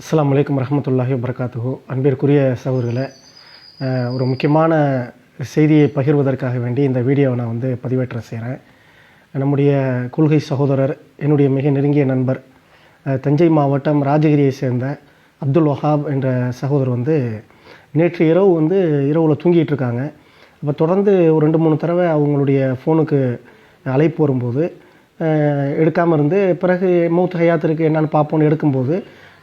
அஸ்லாம் வலைக்கம் வரஹ்மத்துல்லாஹி வபரகாத்துஹு. அன்பிற்குரிய சகோதரர்களை ஒரு முக்கியமான செய்தியை பகிர்வதற்காக வேண்டி இந்த வீடியோவை நான் வந்து பதிவேற்ற செய்கிறேன் நம்முடைய கொள்கை சகோதரர் என்னுடைய மிக நெருங்கிய நண்பர் தஞ்சை மாவட்டம் ராஜகிரியை சேர்ந்த அப்துல் வஹாப் என்ற சகோதரர் வந்து நேற்று இரவு வந்து இரவில் தூங்கிட்டு இருக்காங்க. அப்போ தொடர்ந்து ஒரு ரெண்டு மூணு தடவை அவங்களுடைய ஃபோனுக்கு அழைப்பு வரும்போது எடுக்காமல் இருந்து பிறகு மூத்த ஹயாத்திற்கு என்னென்னு பார்ப்போன்னு எடுக்கும்போது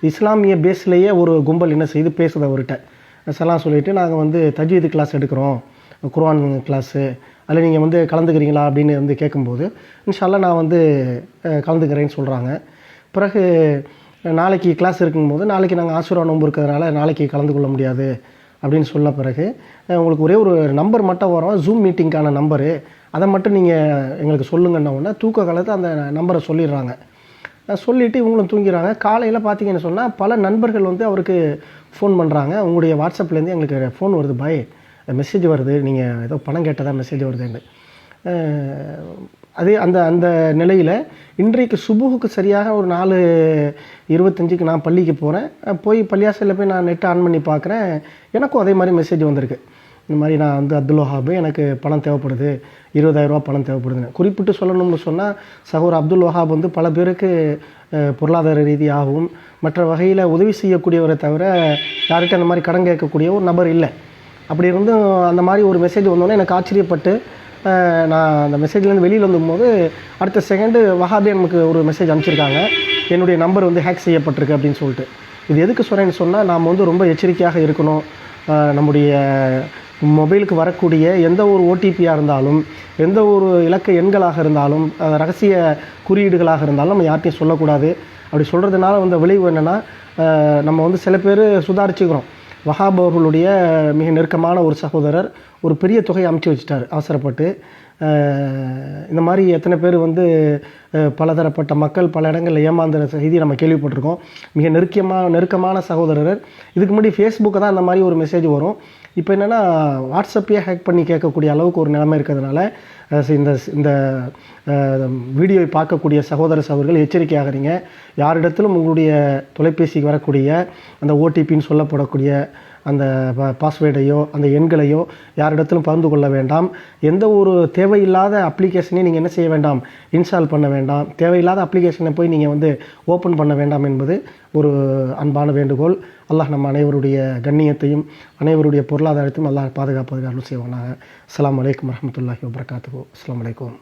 இஸ்லாமிய பேஸ்லேயே ஒரு கும்பல் என்ன செய்து பேசுது அவர்கிட்ட. சலாம் சொல்லிவிட்டு நாங்கள் வந்து தஜீது கிளாஸ் எடுக்கிறோம். குர்ஆன் கிளாஸு அதில் நீங்கள் வந்து கலந்துக்கிறீங்களா? அப்படின்னு வந்து கேட்கும்போது இன்ஷால்லாம் நான் வந்து கலந்துக்கிறேன்னு சொல்கிறாங்க பிறகு நாளைக்கு கிளாஸ் இருக்கும்போது நாளைக்கு நாங்கள் ஆசுரா நோம்பு இருக்கிறதுனால நாளைக்கு கலந்து கொள்ள முடியாது. அப்படின்னு சொன்ன பிறகு உங்களுக்கு ஒரே ஒரு நம்பர் மட்டும் வரும். ஜூம் மீட்டிங்க்கான நம்பரு அதை மட்டும் நீங்கள் எங்களுக்கு சொல்லுங்கன்ன உடனே தூக்க காலத்தை அந்த நம்பரை சொல்லிடுறாங்க. சொல்லிவிட்டு இவங்களும் தூங்கிறாங்க. காலையில் பார்த்தீங்கன்னு சொன்னால் பல நண்பர்கள் வந்து அவருக்கு ஃபோன் பண்ணுறாங்க உங்களுடைய வாட்ஸ்அப்லேருந்து எங்களுக்கு ஃபோன் வருது பாய் மெசேஜ் வருது. நீங்கள் ஏதோ பணம் கேட்டதாக மெசேஜ் வருதுன்னு. அது அதே அந்த அந்த நிலையில் இன்றைக்கு சுபுகுக்கு சரியாக ஒரு நாலு இருபத்தஞ்சுக்கு நான் பள்ளிக்கு போகிறேன் போய் பள்ளியாசலில் போய் நான் நெட் ஆன் பண்ணி பார்க்குறேன் எனக்கும் அதே மாதிரி மெசேஜ் வந்திருக்கு. இந்த மாதிரி நான் வந்து அப்துல் வஹாபு எனக்கு பணம் தேவைப்படுது இருபதாயிரரூபா பணம் தேவைப்படுதுன்னு. குறிப்பிட்டு சொல்லணும்னு சொன்னால் சகோர் அப்துல் வஹாப் வந்து பல பேருக்கு பொருளாதார ரீதியாகவும் மற்ற வகையில் உதவி செய்யக்கூடியவரை தவிர யார்கிட்ட அந்த மாதிரி கடன் கேட்கக்கூடிய ஒரு நபர் இல்லை. அப்படி இருந்தும் அந்த மாதிரி ஒரு மெசேஜ் வந்தோன்னே எனக்கு ஆச்சரியப்பட்டு நான் அந்த மெசேஜ்லேருந்து வெளியில் வந்தபோது அடுத்த செகண்டு வஹாபே நமக்கு ஒரு மெசேஜ் அனுப்பிச்சிருக்காங்க. என்னுடைய நம்பர் வந்து ஹேக் செய்யப்பட்டிருக்கு அப்படின்னு சொல்லிட்டு. இது எதுக்கு சொல்கிறேன்னு சொன்னால் நாம் வந்து ரொம்ப எச்சரிக்கையாக இருக்கணும். நம்முடைய மொபைலுக்கு வரக்கூடிய எந்த ஒரு ஓடிபியாக இருந்தாலும் எந்த ஒரு இலக்க எண்களாக இருந்தாலும் ரகசிய குறியீடுகளாக இருந்தாலும் நம்ம யார்கிட்டையும் சொல்லக்கூடாது. அப்படி சொல்கிறதுனால வந்த விளைவு என்னென்னா நம்ம வந்து சில பேர் சுதாரிச்சுக்கிறோம். வஹாப் அவர்களுடைய மிக நெருக்கமான ஒரு சகோதரர் ஒரு பெரிய தொகையை அமுச்சு வச்சுட்டார் அவசரப்பட்டு. இந்த மாதிரி எத்தனை பேர் வந்து பலதரப்பட்ட மக்கள் பல இடங்களில் ஏமாந்துற செய்தி நம்ம கேள்விப்பட்டிருக்கோம். மிக நெருக்கமாக நெருக்கமான சகோதரர். இதுக்கு முன்னாடி ஃபேஸ்புக்கை தான் அந்த மாதிரி ஒரு மெசேஜ் வரும். இப்போ என்னென்னா வாட்ஸ்அப்பையே ஹேக் பண்ணி கேட்கக்கூடிய அளவுக்கு ஒரு நிலைமை இருக்கிறதுனால இந்த இந்த வீடியோவை பார்க்கக்கூடிய சகோதர சகோதரர்கள் எச்சரிக்கையாகிறீங்க. யாரிடத்திலும் உங்களுடைய தொலைபேசிக்கு வரக்கூடிய அந்த ஓடிபின்னு சொல்லப்படக்கூடிய அந்த பாஸ்வேர்டையோ அந்த எண்களையோ யாரிடத்திலும் பகிர்ந்து கொள்ள வேண்டாம். எந்த ஒரு தேவையில்லாத அப்ளிகேஷனையும் நீங்கள் என்ன செய்ய வேண்டாம்? இன்ஸ்டால் பண்ண வேண்டாம். தேவையில்லாத அப்ளிகேஷனை போய் நீங்கள் வந்து ஓப்பன் பண்ண வேண்டாம் என்பது ஒரு அன்பான வேண்டுகோள். அல்லாஹ் நம்ம அனைவருடைய கண்ணியத்தையும் அனைவருடைய பொருளாதாரத்தையும் அல்லாஹ் பாதுகாப்பதற்கு அருள் செய்வானாக. அஸ்ஸலாமு வலைக்கம் வரமத்துல்லாஹி வபரகாத்துஹு. அஸ்லாம் அலைக்கும்.